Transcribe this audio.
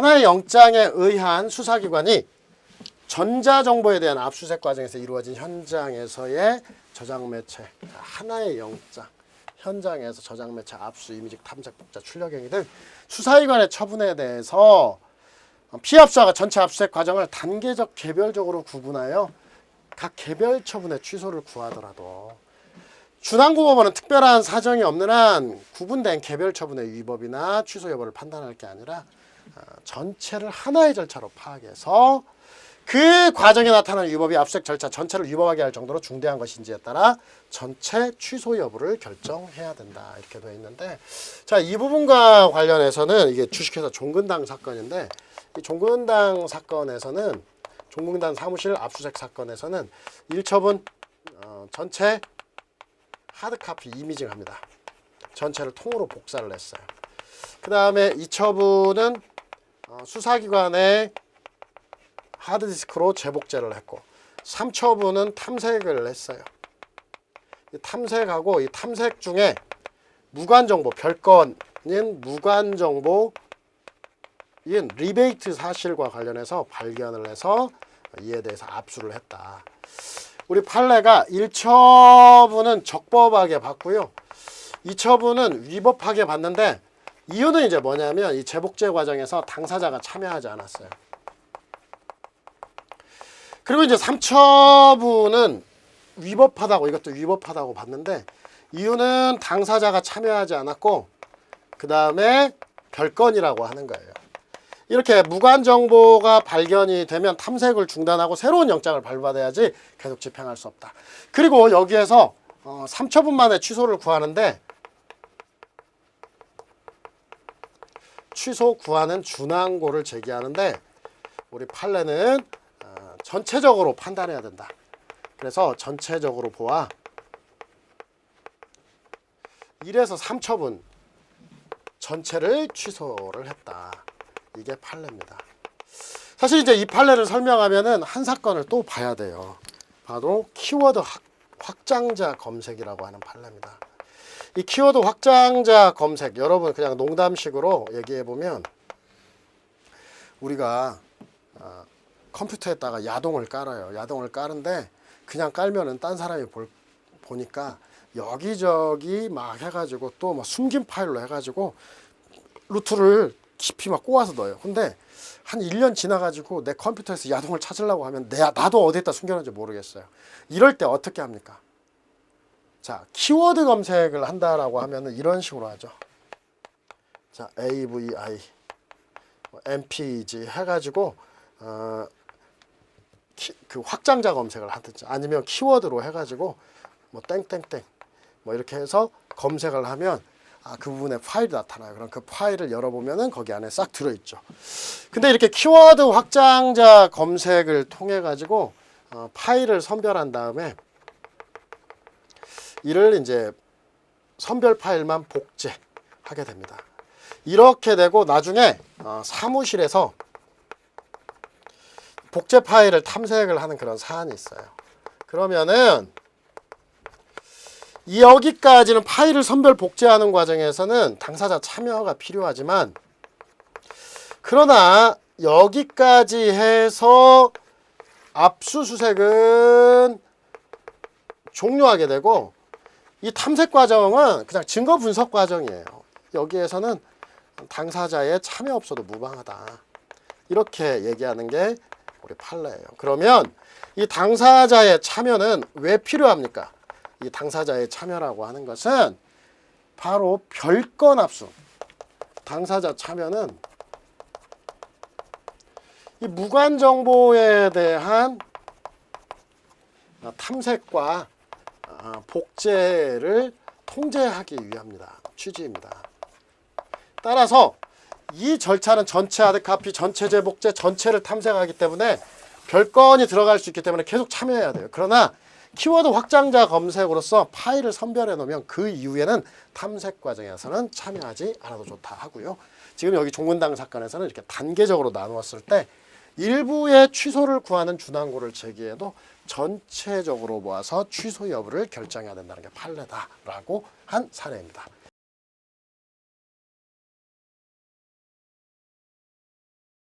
하나의 영장에 의한 수사기관이 전자정보에 대한 압수수색 과정에서 이루어진 현장에서의 저장 매체, 하나의 영장, 현장에서 저장 매체 압수, 이미직 탐색, 복자, 출력 행위 등 수사기관의 처분에 대해서 피합사가 전체 압수수색 과정을 단계적 개별적으로 구분하여 각 개별 처분의 취소를 구하더라도 준항공업원은 특별한 사정이 없는 한 구분된 개별 처분의 위법이나 취소 여부를 판단할 게 아니라 어, 전체를 하나의 절차로 파악해서 그 과정에 나타나는 위법이 압수수색 절차 전체를 위법하게 할 정도로 중대한 것인지에 따라 전체 취소 여부를 결정해야 된다 이렇게 되어 있는데 자 이 부분과 관련해서는 이게 주식회사 종근당 사건인데 이 종근당 사건에서는 종근당 사무실 압수수색 사건에서는 1처분 어, 전체 하드카피 이미징합니다. 전체를 통으로 복사를 했어요. 그 다음에 2처분은 어, 수사기관의 하드디스크로 재복제를 했고 3처분은 탐색을 했어요. 이 탐색하고 이 탐색 중에 무관정보 별건인 무관정보 인 리베이트 사실과 관련해서 발견을 해서 이에 대해서 압수를 했다. 우리 판례가 1처분은 적법하게 봤고요. 2처분은 위법하게 봤는데 이유는 이제 뭐냐면 이 재복제 과정에서 당사자가 참여하지 않았어요. 그리고 이제 3처분은 위법하다고 이것도 위법하다고 봤는데 이유는 당사자가 참여하지 않았고 그 다음에 별건이라고 하는 거예요. 이렇게 무관 정보가 발견이 되면 탐색을 중단하고 새로운 영장을 발부받아야지 계속 집행할 수 없다. 그리고 여기에서 어, 3처분 만에 취소를 구하는데 취소 구하는 준항고를 제기하는데 우리 판례는 어, 전체적으로 판단해야 된다. 그래서 전체적으로 보아 1에서 3처분 전체를 취소를 했다. 이게 판례입니다. 사실 이제 이 판례를 설명하면은 한 사건을 또 봐야 돼요. 바로 키워드 확, 확장자 검색이라고 하는 판례입니다. 이 키워드 확장자 검색 여러분 그냥 농담식으로 얘기해 보면 우리가 어, 컴퓨터에다가 야동을 깔아요. 야동을 까는데 그냥 깔면은 딴 사람이 볼, 보니까 여기저기 막 해가지고 또 막 숨긴 파일로 해가지고 루트를 깊이 막 꼬아서 넣어요. 근데 한 1년 지나가지고 내 컴퓨터에서 야동을 찾으려고 하면 내, 나도 어디에다 숨겨놓은지 모르겠어요. 이럴 때 어떻게 합니까? 자, 키워드 검색을 한다라고 하면은 이런 식으로 하죠. 자, AVI, 뭐 MPG 해가지고 어, 키, 그 확장자 검색을 하든지 아니면 키워드로 해가지고 뭐 땡땡땡 뭐 이렇게 해서 검색을 하면 아, 그 부분에 파일이 나타나요. 그럼 그 파일을 열어보면은 거기 안에 싹 들어있죠. 근데 이렇게 키워드 확장자 검색을 통해 가지고 어, 파일을 선별한 다음에 이를 이제 선별 파일만 복제하게 됩니다. 이렇게 되고 나중에 어, 사무실에서 복제 파일을 탐색을 하는 그런 사안이 있어요. 그러면은 이 여기까지는 파일을 선별 복제하는 과정에서는 당사자 참여가 필요하지만 그러나 여기까지 해서 압수수색은 종료하게 되고 이 탐색 과정은 그냥 증거 분석 과정이에요. 여기에서는 당사자의 참여 없어도 무방하다. 이렇게 얘기하는 게 우리 판례예요. 그러면 이 당사자의 참여는 왜 필요합니까? 이 당사자의 참여라고 하는 것은 바로 별건 압수. 당사자 참여는 이 무관 정보에 대한 탐색과 아, 복제를 통제하기 위함이다. 취지입니다. 따라서 이 절차는 전체 하드카피, 전체 재복제, 전체를 탐색하기 때문에 별건이 들어갈 수 있기 때문에 계속 참여해야 돼요. 그러나 키워드 확장자 검색으로서 파일을 선별해 놓으면 그 이후에는 탐색 과정에서는 참여하지 않아도 좋다 하고요. 지금 여기 종근당 사건에서는 이렇게 단계적으로 나누었을 때 일부의 취소를 구하는 준항고를 제기해도 전체적으로 모아서 취소 여부를 결정해야 된다는 게 판례다라고 한 사례입니다.